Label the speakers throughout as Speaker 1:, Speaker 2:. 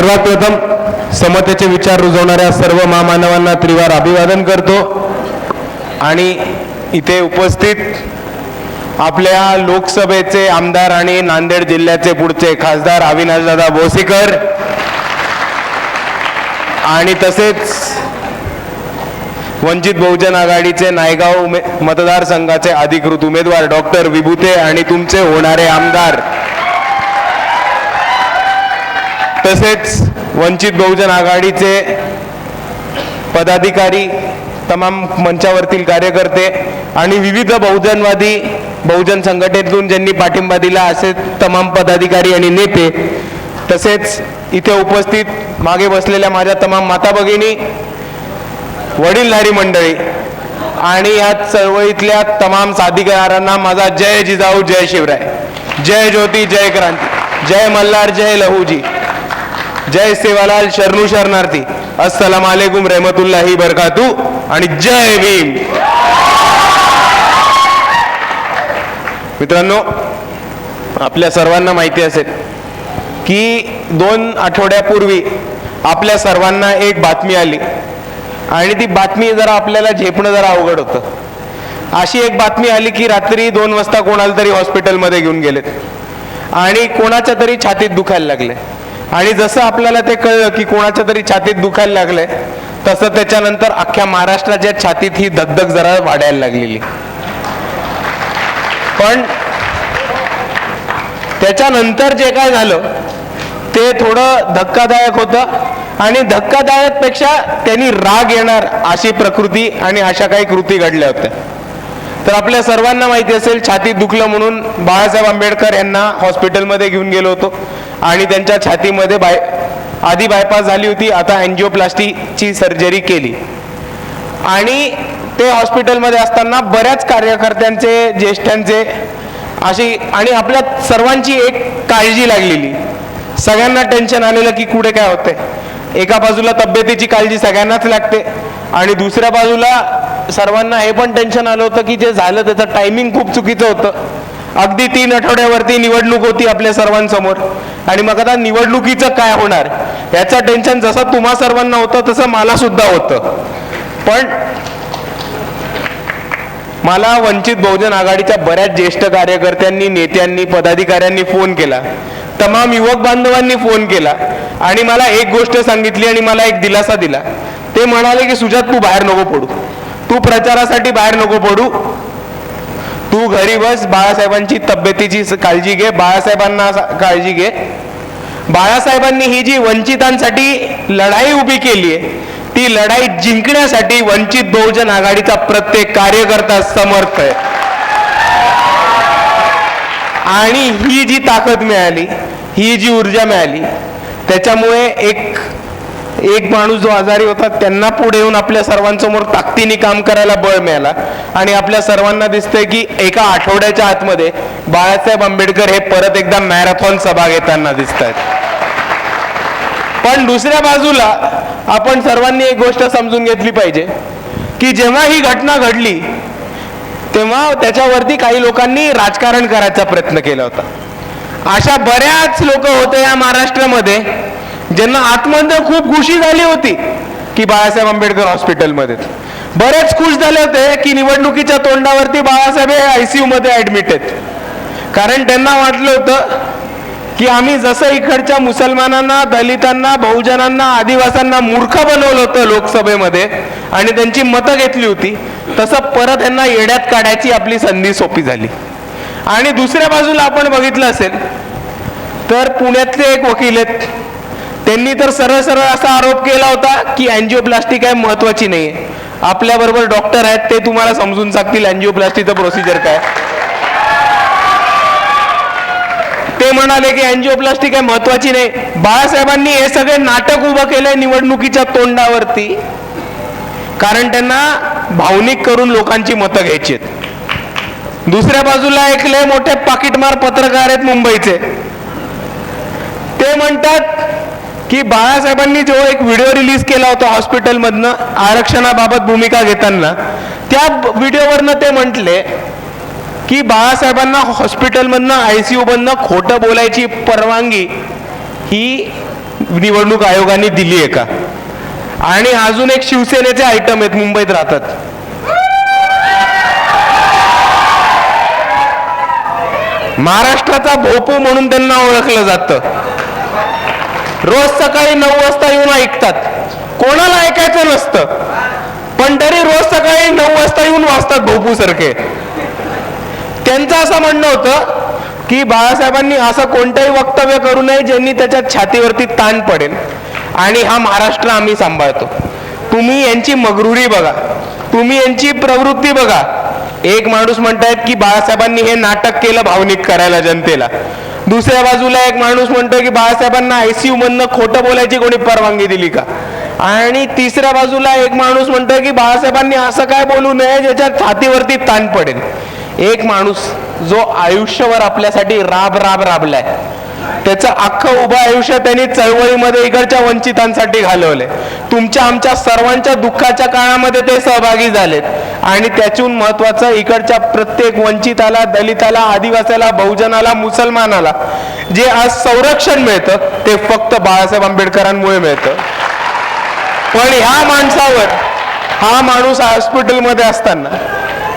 Speaker 1: सर्वात प्रथम समतेचे विचार रुजवणाऱ्या सर्व महामानवांना त्रिवार अभिवादन करतो. आणि इथे उपस्थित आपल्या लोकसभेचे आमदार आणि नांदेड जिल्ह्याचे पुढचे खासदार अविनाशदादा भोसीकर. आणि तसेच वंचित बहुजन आघाडीचे नायगाव उमे मतदारसंघाचे अधिकृत उमेदवार डॉक्टर विभूते आणि तुमचे होणारे आमदार तसेच वंचित बहुजन आघाडीचे पदाधिकारी तमाम मंचावरतील कार्यकर्ते आणि विविध बहुजनवादी बहुजन संघटनेतून ज्यांनी पाठिंबा दिला असे तमाम पदाधिकारी आणि नेते तसेच इथे उपस्थित मागे बसलेल्या माझ्या तमाम माता भगिनी वडीलधारी मंडळी आणि या चळवळीतल्या तमाम साधिकारांना माझा जय जिजाऊ जय शिवराय. जय ज्योती जय क्रांती. जय मल्हार जय लहूजी. जय सेवालाल शरणू शरणार्थी. अस्सलाम वालेकुम रहमतुल्लाही बरकातू आणि जय भीम. मित्रांनो आपल्या सर्वांना माहिती असेल की दोन आठवड्यापूर्वी आपल्या सर्वांना एक बातमी आली. आणि ती बातमी जरा आपल्याला झेपणं जरा अवघड होतं. अशी एक बातमी आली की रात्री दोन वाजता कोणाला तरी हॉस्पिटलमध्ये घेऊन गेलेत. आणि कोणाच्या तरी छातीत दुखायला लागले. आणि जसं आपल्याला ते कळलं की कोणाच्या तरी छातीत दुखायला लागलंय तसं त्याच्यानंतर अख्ख्या महाराष्ट्राच्या छातीत ही धगधग जरा वाढायला लागलेली. पण त्याच्यानंतर जे काय झालं ते थोडं धक्कादायक होतं आणि धक्कादायकपेक्षा त्यांनी राग येणार अशी प्रकृती आणि अशा काही कृती घडल्या होत्या. तर आपल्या सर्वांना माहिती असेल छाती दुखलं म्हणून बाळासाहेब आंबेडकर यांना हॉस्पिटलमध्ये घेऊन गेलो होतो. आणि त्यांच्या छातीमध्ये बाय आधी बायपास झाली होती आता अँजिओप्लास्टीची सर्जरी केली. आणि ते हॉस्पिटलमध्ये असताना बऱ्याच कार्यकर्त्यांचे ज्येष्ठांचे अशी आणि आपल्या सर्वांची एक काळजी लागलेली. सगळ्यांना टेन्शन आलेलं की कुठे काय होतंय. एका बाजूला तब्येतीची काळजी सगळ्यांनाच लागते आणि दुसऱ्या बाजूला सर्वांना हे पण टेन्शन आलं होतं की जे झालं त्याचं टायमिंग खूप चुकीचं होतं. अगदी तीन आठवड्यावरती निवडणूक होती आपल्या सर्वांसमोर. आणि मग आता निवडणुकीचं काय होणार? याचं टेन्शन जसं तुम्हा सर्वांना होतं तसं मला सुद्धा होतं. पण मला वंचित बहुजन आघाडीच्या बऱ्याच ज्येष्ठ कार्यकर्त्यांनी नेत्यांनी पदाधिकाऱ्यांनी फोन केला. तमाम युवक बांधवांनी फोन केला. आणि मला एक गोष्ट सांगितली आणि मला एक दिलासा दिला. ते म्हणाले की सुजात तू बाहेर नको पडू. तू प्रचारासाठी बाहेर नको पडू. तू घरी बस बाळासाहेबांची तब्येतीची काळजी घे बाळासाहेबांना काळजी घे. बाळासाहेबांनी ही जी वंचितांसाठी लढाई उभी केली आहे ती लढाई जिंकण्यासाठी वंचित बहुजन आघाडीचा प्रत्येक कार्यकर्ता समर्थ आहे. आणि ही जी ताकद मिळाली ही जी ऊर्जा मिळाली त्याच्यामुळे एक एक माणूस जो आजारी होता त्यांना पुढे येऊन आपल्या सर्वांसमोर ताकदीने काम करायला बळ मिळाला. आणि आपल्या सर्वांना दिसतंय की एका आठवड्याच्या आतमध्ये बाळासाहेब आंबेडकर हे परत एकदा मॅरेथॉन सभा घेताना दिसत आहेत पण दुसऱ्या बाजूला आपण सर्वांनी एक गोष्ट समजून घेतली पाहिजे की जेव्हा ही घटना घडली तेव्हा त्याच्यावरती काही लोकांनी राजकारण करायचा प्रयत्न केला होता. अशा बऱ्याच लोक होते या महाराष्ट्रामध्ये ज्यांना आतमध्ये खूप खुशी झाली होती की बाळासाहेब आंबेडकर हॉस्पिटलमध्ये. बरेच खुश झाले होते की निवडणुकीच्या तोंडावरती बाळासाहेब हे आयसीयू मध्ये ऍडमिट आहेत. कारण त्यांना वाटलं होतं की आम्ही जसं इकडच्या मुसलमानांना दलितांना बहुजनांना आदिवासांना मूर्ख बनवलं होतं लोकसभेमध्ये आणि त्यांची मतं घेतली होती तसं परत यांना येड्यात काढायची आपली संधी सोपी झाली. आणि दुसऱ्या बाजूला आपण बघितलं असेल तर पुण्यातले एक वकील आहेत त्यांनी तर सरळ सरळ असा आरोप केला होता की अँजिओप्लास्टी काय महत्वाची नाही आपल्याबरोबर डॉक्टर आहेत ते तुम्हाला समजून सांगतील अँजिओप्लास्टीचं प्रोसिजर काय. ते म्हणाले की अँजिओप्लास्टी काय महत्वाची नाही. बाळासाहेबांनी हे सगळे नाटक उभं केलंय निवडणुकीच्या तोंडावरती. कारण त्यांना भावनिक करून लोकांची मतं घ्यायची दुसऱ्या बाजूला ऐकले मोठे पाकिटमार पत्रकार आहेत मुंबईचे. ते म्हणतात की बाळासाहेबांनी जो एक व्हिडिओ रिलीज केला होता हॉस्पिटलमधनं आरक्षणाबाबत भूमिका घेताना त्या व्हिडिओवरनं ते म्हटले की बाळासाहेबांना हॉस्पिटलमधनं आय सी यूमधनं खोटं बोलायची परवानगी ही निवडणूक आयोगाने दिली आहे का? आणि अजून एक शिवसेनेचे आयटम आहेत मुंबईत राहतात. महाराष्ट्राचा भोपू म्हणून त्यांना ओळखलं जातं. रोज सकाळी नऊ वाजता येऊन ऐकतात. कोणाला ऐकायचं नसतं. पण तरी रोज सकाळी नऊ वाजता येऊन वाचतात भोपू सारखे त्यांचं असं म्हणणं होतं की बाळासाहेबांनी असं कोणतंही वक्तव्य करू नये ज्यांनी त्याच्या छातीवरती ताण पडेल. आणि हा महाराष्ट्र आम्ही सांभाळतो. तुम्ही यांची मगरुरी बघा. तुम्ही यांची प्रवृत्ती बघा. एक माणूस म्हणतायत की बाळासाहेबांनी हे नाटक केलं भावनिक करायला जनतेला. दुसऱ्या बाजूला एक माणूस म्हणतो की बाळासाहेबांना आयसीयू मधनं खोटं बोलायची कोणी परवानगी दिली का? आणि तिसऱ्या बाजूला एक माणूस म्हणतो की बाळासाहेबांनी असं काय बोलू नये ज्याच्या छातीवरती ताण पडेल. एक माणूस जो आयुष्यभर आपल्यासाठी राब राब राबलाय. त्याचं अख्खं उभं आयुष्य त्यांनी चळवळीमध्ये इकडच्या वंचितांसाठी घालवले तुमच्या आमच्या सर्वांच्या दुःखाच्या काळामध्ये ते सहभागी झालेत. आणि त्याच्याहून महत्वाचं इकडच्या प्रत्येक वंचिताला दलिताला आदिवासीला बहुजनाला मुसलमानाला जे आज संरक्षण मिळतं ते फक्त बाळासाहेब आंबेडकरांमुळे मिळतं. पण ह्या माणसावर हा माणूस हॉस्पिटलमध्ये असताना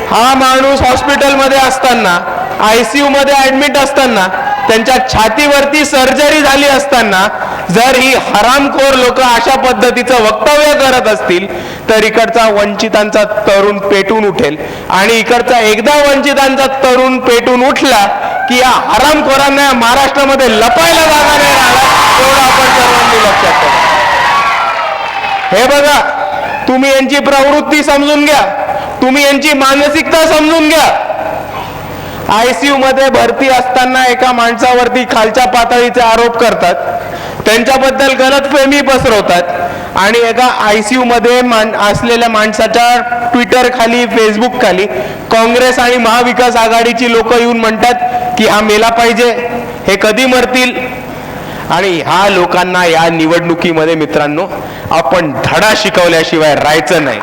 Speaker 1: हा माणूस हॉस्पिटलमध्ये असताना आयसीयू मध्ये ऍडमिट असताना त्यांच्या छातीवरती सर्जरी झाली असताना जर ही हरामखोर लोक अशा पद्धतीचं वक्तव्य करत असतील तर इकडचा वंचितांचा तरुण पेटून उठेल. आणि इकडचा एकदा वंचितांचा तरुण पेटून उठला की या हरामखोरांना या महाराष्ट्रामध्ये लपायला जागा नाही राहिला एवढं आपण सर्वांनी लक्षात ठेवा. हे बघा तुम्ही यांची प्रवृत्ती समजून घ्या. तुम्ही यांची मानसिकता समजून घ्या. आयसीयू मध्ये भरती असताना एका माणसावरती खालच्या पातळीचे आरोप करतात. त्यांच्याबद्दल गलतफहमी पसरवतात. आणि एका आयसीयू मध्ये मान असलेल्या माणसाच्या ट्विटर खाली फेसबुक खाली काँग्रेस आणि महाविकास आघाडीची लोक येऊन म्हणतात की हा मेला पाहिजे हे कधी मरतील? आणि ह्या लोकांना या निवडणुकीमध्ये मित्रांनो आपण धडा शिकवल्याशिवाय राहायचं नाही.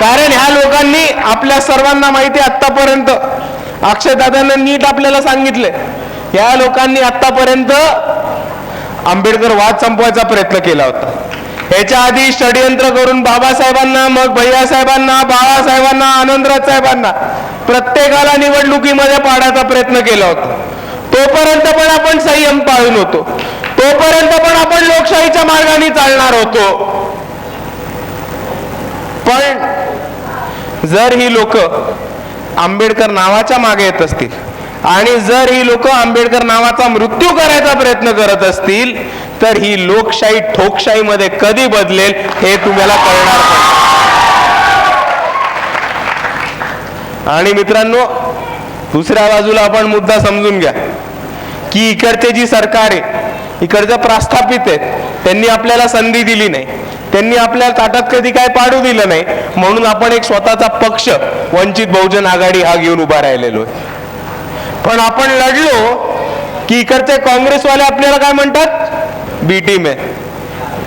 Speaker 1: कारण ह्या लोकांनी आपल्या सर्वांना माहिती आत्तापर्यंत. आतापर्यंत अक्षयदादांना नीट आपल्याला सांगितले. या लोकांनी आतापर्यंत आंबेडकर वाद संपवायचा प्रयत्न केला होता. याच्या आधी षडयंत्र करून बाबासाहेबांना मग भैयासाहेबांना बाळासाहेबांना आनंदराज साहेबांना प्रत्येकाला निवडणुकीमध्ये पाडायचा प्रयत्न केला होता. तोपर्यंत पण आपण संयम पाळून होतो. तोपर्यंत पण आपण लोकशाहीच्या मार्गाने चालणार होतो. पण जर ही लोक आंबेडकर नावाच्या मागे येत असतील आणि जर ही लोक आंबेडकर नावाचा मृत्यू करायचा प्रयत्न करत असतील तर ही लोकशाही ठोकशाहीमध्ये कधी बदलेल हे तुम्हाला कळणार आणि मित्रांनो दुसऱ्या बाजूला आपण मुद्दा समजून घ्या. की इकडचे जी सरकार आहे इकडचं प्रस्थापित आहेत त्यांनी आपल्याला संधी दिली नाही. त्यांनी आपल्या ताटात कधी काय पाडू दिलं नाही. म्हणून आपण एक स्वतःचा पक्ष वंचित बहुजन आघाडी हा घेऊन उभा राहिलेलो आहे. पण आपण लढलो की इकडचे काँग्रेसवाले आपल्याला काय म्हणतात? बी टीम आहे.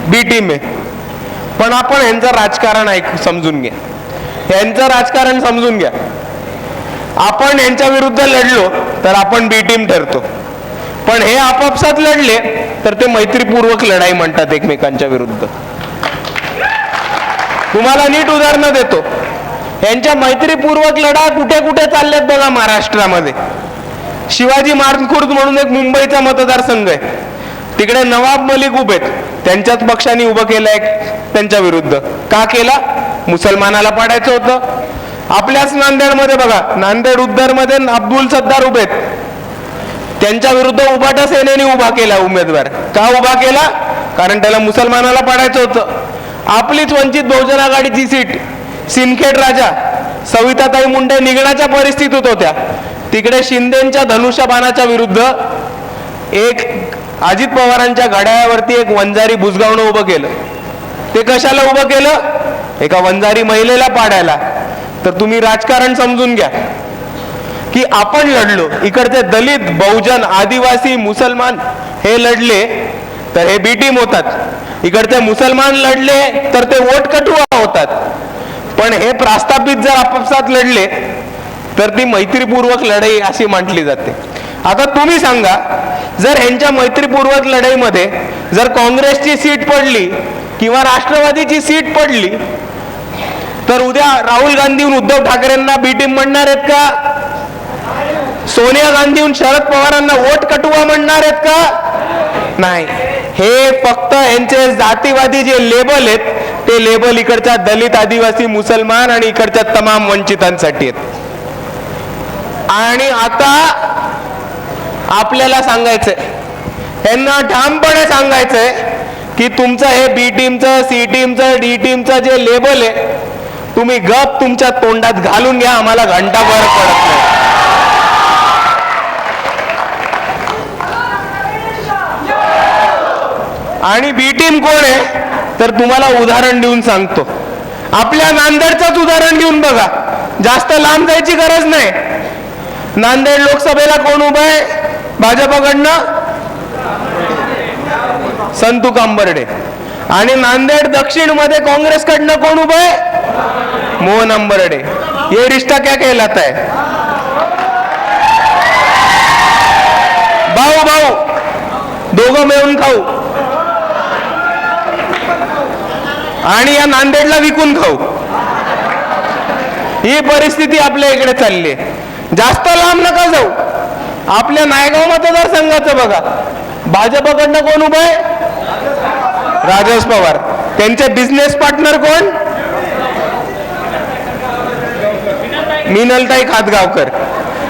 Speaker 1: बी टीम आहे. पण आपण यांचं राजकारण ऐक समजून घ्या. यांचं राजकारण समजून घ्या. आपण यांच्या विरुद्ध लढलो तर आपण बी टीम ठरतो. पण हे आपापसात लढले तर ते मैत्रीपूर्वक लढाई म्हणतात एकमेकांच्या विरुद्ध. तुम्हाला नीट उदाहरणं देतो. यांच्या मैत्रीपूर्वक लढा कुठे कुठे चालल्यात बघा महाराष्ट्रामध्ये. शिवाजी मार्नखुर्द म्हणून एक मुंबईचा मतदारसंघ आहे. तिकडे नवाब मलिक उभे त्यांच्याच पक्षाने उभं केलंय त्यांच्या विरुद्ध. का केला? मुसलमानाला पाडायचं होतं. आपल्याच नांदेडमध्ये बघा नांदेड उद्धारमध्ये अब्दुल सत्तार उभे त्यांच्या विरुद्ध उभाटा सेनेने उभा केला उमेदवार. का उभा केला? कारण त्याला मुसलमानाला पाडायचं होतं. आपलीच वंचित बहुजन आघाडीची सीट सिंदखेड राजा सविताताई मुंडे निघण्याच्या परिस्थितीत होत्या. तिकडे शिंदेच्या धनुष्यबाणाच्या विरुद्ध एक अजित पवारांच्या घड्याळावरती एक वंजारी बुजगावणं उभं केलं. ते कशाला उभं केलं? एका वंजारी महिलेला पाडायला. तर तुम्ही राजकारण समजून घ्या. की आपण लढलो. इकडचे दलित बहुजन आदिवासी मुसलमान हे लढले. तर हे बी टीम होतात. इकडचे मुसलमान लढले तर ते वोट कटुआ होतात. पण हे प्रस्थापित जर आपापसात लढले तर ती मैत्रीपूर्वक लढाई अशी म्हटली जाते. आता तुम्ही सांगा जर ह्यांच्या मैत्रीपूर्वक लढाईमध्ये जर काँग्रेसची सीट पडली किंवा राष्ट्रवादीची सीट पडली तर उद्या राहुल गांधीहून उद्धव ठाकरेंना बी टीम म्हणणार आहेत का? सोनिया गांधीहून शरद पवारांना वोट कटुवा म्हणणार आहेत का? नाही. हे फक्त यांचे जातीवादी जे लेबल आहेत ते लेबल इकडच्या दलित आदिवासी मुसलमान आणि इकडच्या तमाम वंचितांसाठी आहेत. आणि आता आपल्याला सांगायचंय त्यांना ठामपणे सांगायचंय की तुमचं हे बी टीमचं सी टीमचं डी टीमचं जे लेबल आहे तुम्ही गप तुमच्या तोंडात घालून घ्या आम्हाला घंटाभर पडत नाही. आणि बी टीम कोण आहे? तर तुम्हाला उदाहरण देऊन सांगतो. आपल्या नांदेडचंच उदाहरण घेऊन बघा. जास्त लांब जायची गरज नाही. नांदेड लोकसभेला कोण उभं आहे? भाजपकडनं? संतू कांबर्डे. आणि नांदेड दक्षिणमध्ये काँग्रेसकडनं कोण उभं आहे? मोहन अंबर्डे. ये रिश्ता क्या कहलाता है? भाऊ भाऊ. दोघं मिळून खाऊ. आणि या नांदेडला विकून खाऊ. ही परिस्थिती आपल्या इकडे चालली आहे जास्त लांब नका जाऊ. आपल्या नायगाव मतदारसंघाचं बघा. भाजपकडनं कोण उभं आहे? राजेश पवार. त्यांचे बिझनेस पार्टनर कोण? मिनलताई खातगावकर.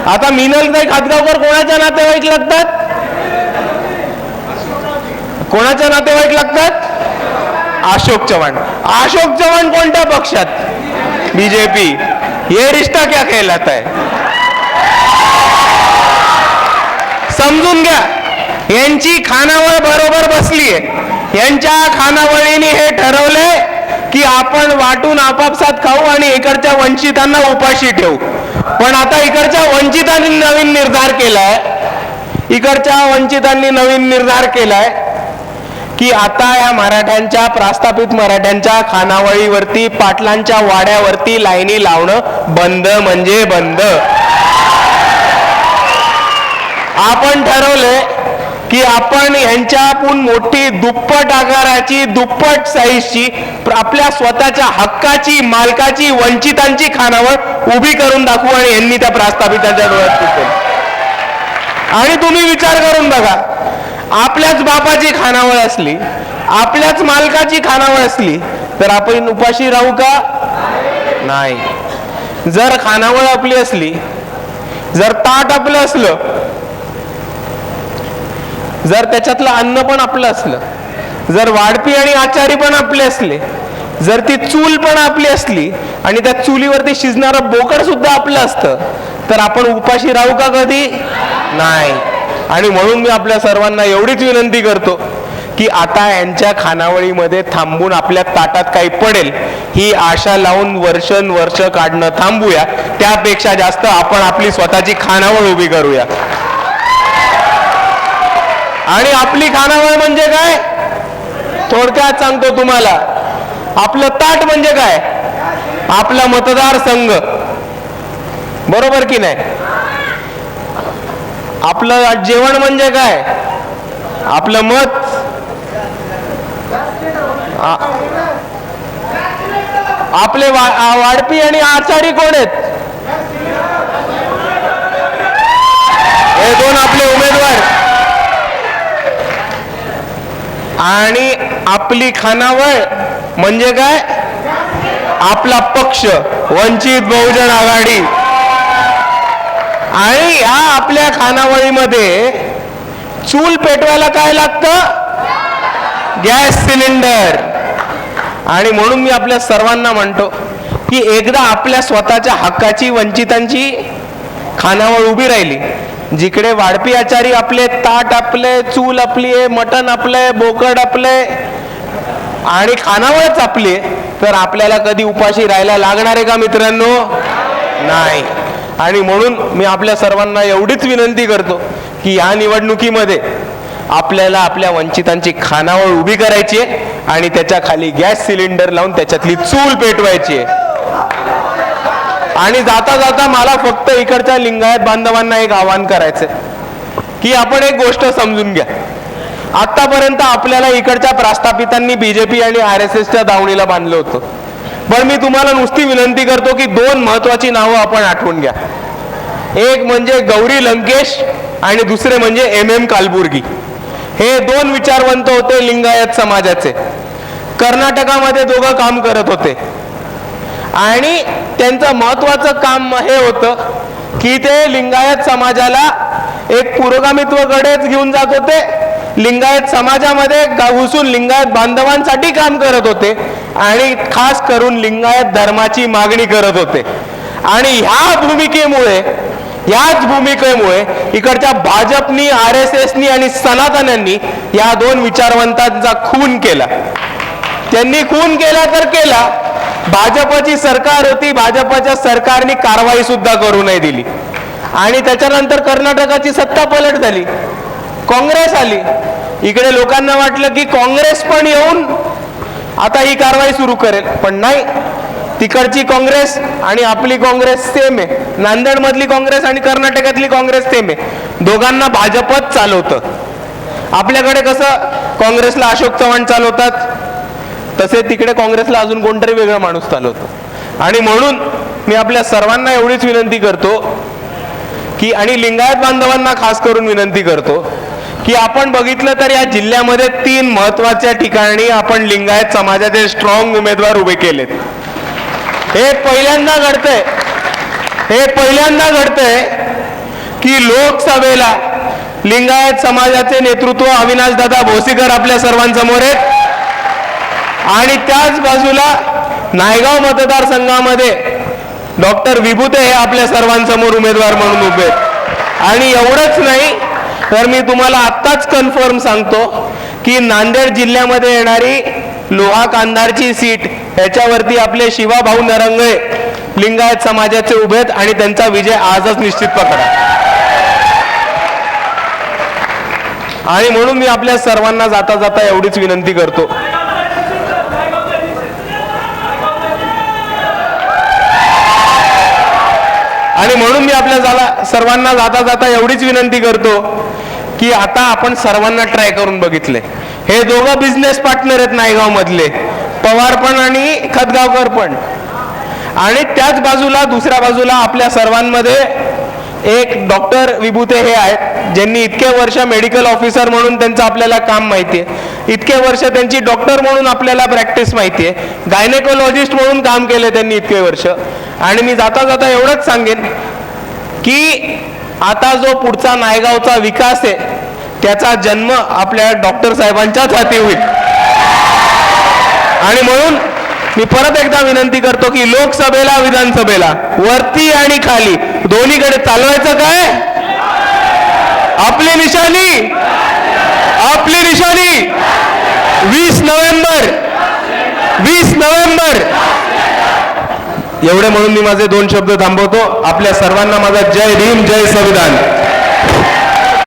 Speaker 1: आता मिनलताई खातगावकर कोणाच्या नातेवाईक लागतात? कोणाच्या नातेवाईक लागतात? अशोक चव्हाण. अशोक चव्हाण कोणत्या पक्षात? बीजेपी हे रिश्ता क्या कहलाता है? समजून घ्या. यांची खानावळ बरोबर बसलीये यांच्या खानावळीने हे ठरवले की आपण वाटून आपापसात खाऊ आणि इकडच्या वंचितांना उपाशी ठेवू. पण आता इकडच्या वंचितांनी नवीन निर्धार केलाय. इकडच्या वंचितांनी नवीन निर्धार केलाय. की आता या मराठ्यांच्या प्रास्थापित मराठ्यांच्या खानावळीवरती पाटलांच्या वाड्यावरती लाईनी लावणं बंद म्हणजे बंद. आपण ठरवलंय की आपण यांच्यापून मोठी दुप्पट आकाराची दुप्पट साईजची आपल्या स्वतःच्या हक्काची मालकाची वंचितांची खानावळ उभी करून दाखवू आणि यांनी त्या प्रास्थापितांच्या डोळ्यात आणि तुम्ही विचार करून बघा आपल्याच बापाची खानावळ असली आपल्याच मालकाची खानावळ असली तर आपण उपाशी राहू का? नाही. जर खानावळ आपली असली जर ताट आपलं असलं जर त्याच्यातलं अन्न पण आपलं असलं जर वाढपी आणि आचारी पण आपले असले जर ती चूल पण आपली असली आणि त्या चुलीवरती शिजणारं बोकड सुद्धा आपलं असतं तर आपण उपाशी राहू का कधी? नाही. आणि म्हणून मी आपल्या सर्वांना एवढीच विनंती करतो की आता यांच्या खानावळीमध्ये थांबून आपल्या ताटात काही पडेल ही आशा लावून वर्षानुवर्ष काढणं थांबूया. त्यापेक्षा जास्त आपण आपली स्वतःची खानावळ उभी करूया. आणि आपली खानावळ म्हणजे काय? थोडक्यात सांगतो तुम्हाला. आपलं ताट म्हणजे काय? आपला मतदारसंघ. बरोबर की नाही? आपलं जेवण म्हणजे काय? आपलं मत? आपले वा- वाढपी आणि आचारी कोण आहेत? हे दोन आपले उमेदवार. आणि आपली खानावळ म्हणजे काय? आपला पक्ष वंचित बहुजन आघाडी. आणि या आपल्या खानावळीमध्ये चूल पेटवायला काय लागतं? Gas cylinder. आणि म्हणून मी आपल्या सर्वांना म्हणतो की एकदा आपल्या स्वतःच्या हक्काची वंचितांची खानावळ उभी राहिली. जिकडे वाढपी आचारी आपले ताट आपले चूल आपली आहे मटण आपलंय बोकड आपलंय आणि खानावळच आपली आहे, तर आपल्याला कधी उपाशी राहायला लागणार आहे का मित्रांनो? नाही. आणि म्हणून मी आपल्या सर्वांना एवढीच विनंती करतो की या निवडणुकीमध्ये आपल्याला आपल्या वंचितांची खानावळ उभी करायची आहे आणि त्याच्याखाली गॅस सिलेंडर लावून त्याच्यातली चूल पेटवायची आहे. आणि जाता जाता मला फक्त इकडच्या लिंगायत बांधवांना एक आवाहन करायचंय की आपण एक गोष्ट समजून घ्या. आतापर्यंत आपल्याला इकडच्या प्रास्थापितांनी बीजेपी आणि आर एस एसच्या दावणीला बांधलं होतं. पण मी तुम्हाला नुसती विनंती करतो की दोन महत्वाची नावं आपण आठवून घ्या. एक म्हणजे गौरी लंकेश आणि दुसरे म्हणजे एम एम कालबुर्गी. हे दोन विचारवंत होते लिंगायत समाजाचे. कर्नाटकामध्ये दोघं काम करत होते. आणि त्यांचं महत्वाचं काम हे होतं की ते लिंगायत समाजाला एक पुरोगामित्वकडेच घेऊन जात होते. लिंगायत समाजामध्ये घुसून लिंगायत बांधवांसाठी काम करत होते. आणि खास करून लिंगायत धर्माची मागणी करत होते. आणि ह्या भूमिकेमुळे याच भूमिकेमुळे इकडच्या भाजपनी आर एस एसनी आणि सनातन्यांनी या दोन विचारवंतांचा खून केला. त्यांनी खून केला तर केला. भाजपची सरकार होती भाजपच्या सरकारने कारवाई सुद्धा करू नाही दिली. आणि त्याच्यानंतर कर्नाटकाची सत्ता पलट झाली. काँग्रेस आली. इकडे लोकांना वाटलं की काँग्रेस पण येऊन आता ही कारवाई सुरू करेल. पण नाही तिकडची काँग्रेस आणि आपली काँग्रेस सेम आहे. नांदेडमधली काँग्रेस आणि कर्नाटकातली काँग्रेस सेम आहे. दोघांना भाजपच चालवतं. आपल्याकडे कसं काँग्रेसला अशोक चव्हाण चालवतात तसे तिकडे काँग्रेसला अजून कोणतरी वेगळा माणूस चालवतो. आणि म्हणून मी आपल्या सर्वांना एवढीच विनंती करतो की आणि लिंगायत बांधवांना खास करून विनंती करतो की आपण बघितलं तर या जिल्ह्यामध्ये तीन महत्त्वाच्या ठिकाणी आपण लिंगायत समाजाचे स्ट्रॉंग उमेदवार उभे केलेत. हे पहिल्यांदा घडतंय. हे पहिल्यांदा घडतंय की लोकसभेला लिंगायत समाजाचे नेतृत्व अविनाश दादा भोसीकर आपल्या सर्वांसमोर आहेत. आणि त्याच बाजूला नायगाव मतदारसंघामध्ये डॉक्टर विभूते हे आपल्या सर्वांसमोर उमेदवार म्हणून उभे आहेत. आणि एवढंच नाही तर मी तुम्हाला आत्ताच कन्फर्म सांगतो की नांदेड जिल्ह्यामध्ये येणारी लोहा कांदारची सीट ह्याच्यावरती आपले शिवाभाऊ नरंगळे लिंगायत समाजाचे उभे आहेत आणि त्यांचा विजय आजच निश्चित पकडा. आणि म्हणून मी आपल्या सर्वांना जाता जाता एवढीच विनंती करतो. म्हणून मी आपल्या झाला सर्वांना जाता जाता एवढीच विनंती करतो की आता आपण सर्वांना ट्राय करून बघितले. हे दोघं बिझनेस पार्टनर आहेत नायगाव मधले पवार पण आणि खतगावकर पण. आणि त्याच बाजूला दुसऱ्या बाजूला आपल्या सर्वांमध्ये एक डॉक्टर विभूते हे आहेत ज्यांनी इतके वर्ष मेडिकल ऑफिसर म्हणून त्यांचं आपल्याला काम माहिती आहे इतके वर्ष त्यांची डॉक्टर म्हणून आपल्याला प्रॅक्टिस माहिती आहे गायनेकोलॉजिस्ट म्हणून काम केले त्यांनी इतके वर्ष. आणि मी जाता जाता एवढंच सांगेन की आता जो पुढचा नायगावचा विकास आहे त्याचा जन्म आपल्या डॉक्टर साहेबांच्याच हाती होईल. आणि म्हणून मी परत एकदा विनंती करतो की लोकसभेला विधानसभेला वरती आणि खाली दोन्हीकडे चालवायचं काय? आपली निशाणी आपली निशाणी वीस नोव्हेंबर वीस नोव्हेंबर. एवढे म्हणून मी माझे दोन शब्द थांबवतो. आपल्या सर्वांना माझा जय भीम जय संविधान.